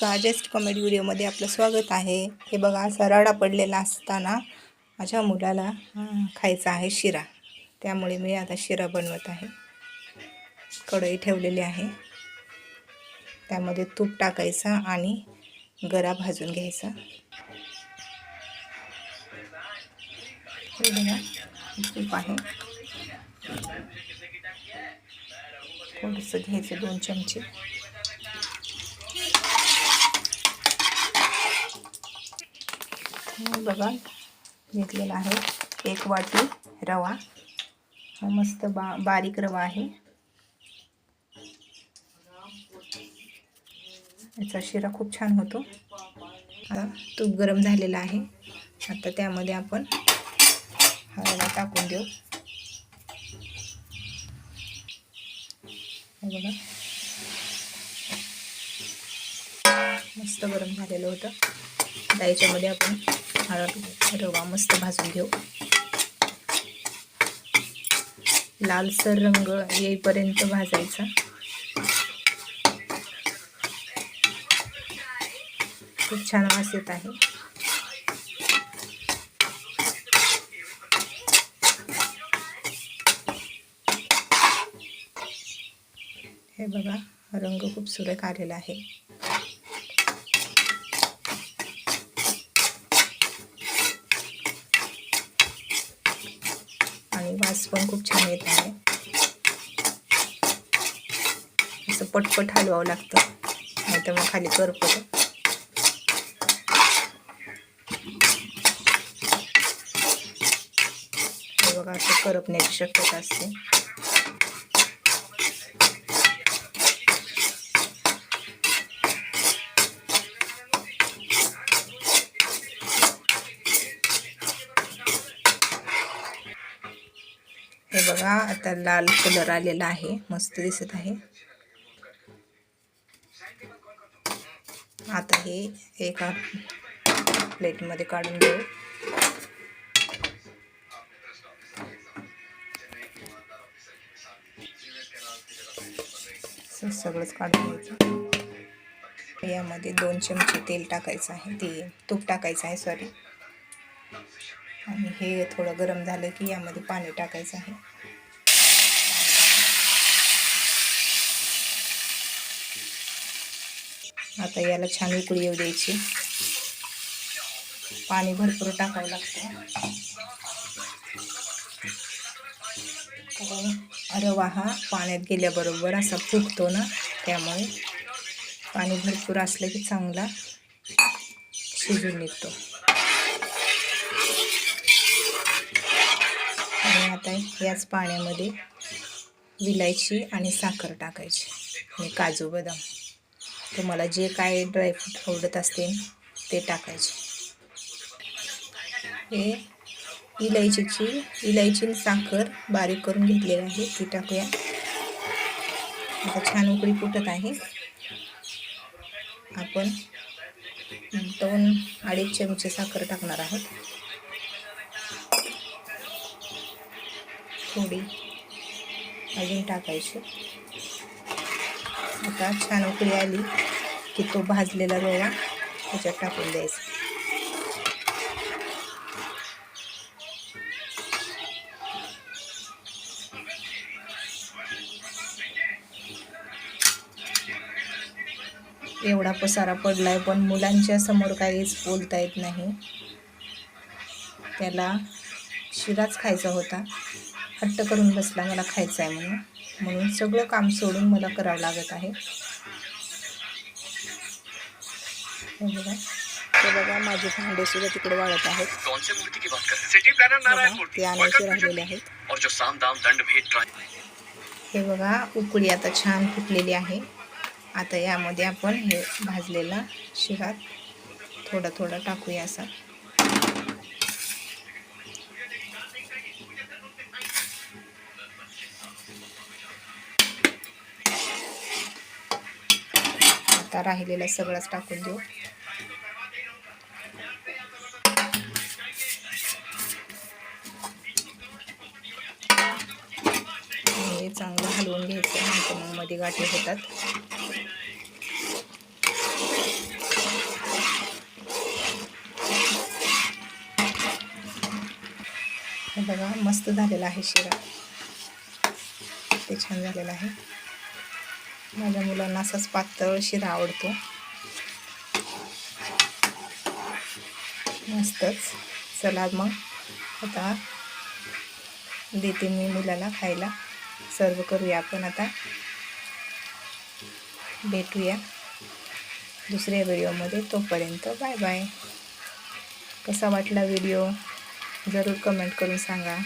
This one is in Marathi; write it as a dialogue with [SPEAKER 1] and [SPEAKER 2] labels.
[SPEAKER 1] नमस्कार जस्ट कॉमेडी व्हिडिओमध्ये आपलं स्वागत आहे. हे बघा असा पडलेला असताना माझ्या मुलाला खायचा आहे शिरा. त्यामुळे मी आता शिरा बनवत आहे. कढई ठेवलेली आहे. त्यामध्ये तूप टाकायचा आणि गरा भाजून घ्यायचा. हे बघा तूप आहे. थोडंसं घ्यायचं दोन चमचे. बघा घेतलेला आहे. एक वाटी रवा. हा मस्त बा बारीक रवा आहे. याचा शिरा खूप छान होतो. आता तूप गरम झालेला आहे. आता त्यामध्ये आपण हा रवा टाकून देऊ. बघा. मस्त गरम झालेलं होतं. आता याच्यामध्ये आपण हळद रवा मस्त भाजून घेऊ. लालसर रंग येईपर्यंत भाजायचा. खूप छान वास येत आहे. हे बघा रंग खूप सुरेख आलेला आहे. वास पण खूप छान येत आहे. असं पटपट हलवावं लागतं. नाही तर मग खाली करपत बघा असं करपण्याची शक्यता असते. हे बघा आता लाल कलर आलेला आहे. मस्त दिसत आहे. आता हे एका प्लेटमध्ये काढून घेऊ. सगळंच काढून घ्यायचं. यामध्ये दोन चमचे तेल टाकायचं आहे. ते तूप टाकायचं आहे सॉरी आणि हे थोडं गरम झालं की यामध्ये पाणी टाकायचं आहे. आता याला छान उकळी येऊ द्यायची. पाणी भरपूर टाकावं लागतं. रवा हा पाण्यात गेल्याबरोबर असा फुगतो ना त्यामुळे पाणी भरपूर असलं की चांगला शिजून निघतो. आणि आता याच पाण्यामध्ये विलायची आणि साखर टाकायची. आणि काजू बदाम. तुम्हाला जे काय ड्रायफ्रूट आवडत असतील ते टाकायचे. हे इलायचीची इलायची साखर बारीक करून घेतलेली आहे. ती टाकूया. आता छान उकळी फुटत आहे. आपण दोन अडीच चमचे साखर टाकणार आहोत. थोडी अजून टाकायची. आता छान उकळी आली की तो भाजलेला रवा त्याच्यात टाकून द्यायचा. एवढा पसारा पडलाय पण मुलांच्या समोर काहीच बोलता येत नाही. त्याला शिराच खायचा होता. हट्ट करून बसला मला खायचा आहे म्हणून. म्हणून सगळं काम सोडून मला करावं लागत आहे. हे बघा. हे बघा माझे भांडे सुद्धा तिकडे वाळत आहेत.
[SPEAKER 2] हैं?
[SPEAKER 1] ते आणायचे राहिलेले आहेत.
[SPEAKER 2] और जो साम दाम दंड भेद ड्राइव
[SPEAKER 1] हे बघा उकळी आता छान फुटलेली आहे. आता यामध्ये आपण हे भाजलेला शिरा थोडा थोडा टाकूया असा. आता राहिलेला सगळंच टाकून देऊ. हे चांगलं हलवून घ्यायचं मग मध्ये गाठी होतात. बघा मस्त झालेला आहे शिरा. ते छान झालेला आहे. माझ्या मुलांना असाच पातळ शिरा आवडतो. मस्तच. चला मग. आता देते मी मुलाला खायला. सर्व करूया आपण आता. भेटूया दुसऱ्या व्हिडिओमध्ये. तोपर्यंत बाय बाय. कसा वाटला व्हिडिओ? जरूर कमेंट करून सांगा.